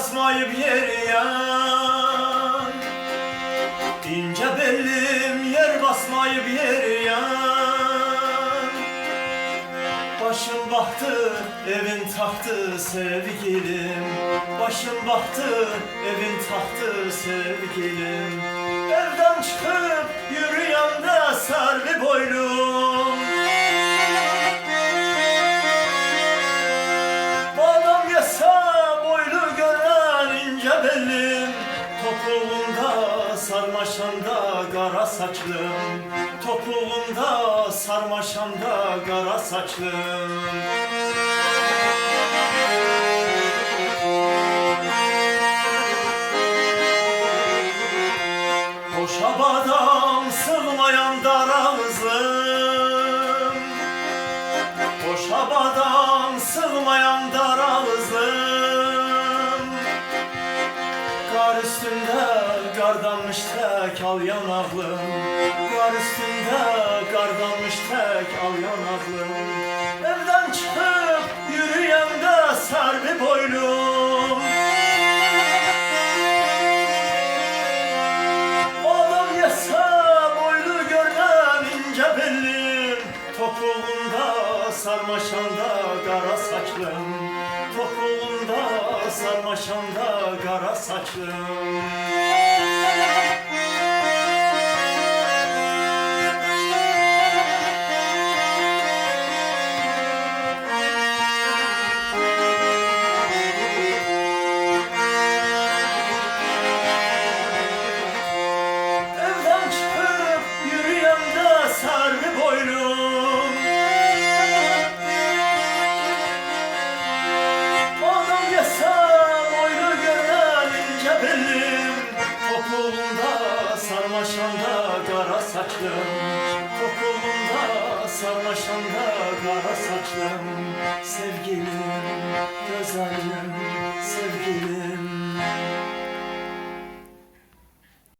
basmayıp yere yan. İnce bellim yer basmayıp yere yan. Başım baktı evin tahtı sevgilim. Başım baktı evin tahtı sevgilim. Evden çıkıp bellim Topuğunda sarmaşanda kara saçlım. Topuğunda sarmaşanda kara saçlım. Boşabadan sığmayan dar ağzım Boşabadan sığmayan dar üstünde kardanmış tek al yanağlım Kar üstünde kardanmış tek al yanağlım Evden çıkıp yürüyende sarı boylum. Adam yasa boylu görmem ince bellim. Topuğunda sarmaşanda kara saçlım Topuğunda sarmaşanda kara saçlım sarmaşanda kara saçlım Topuğunda sarmaşanda kara saçlım. Sevgilim, güzelim, sevgilim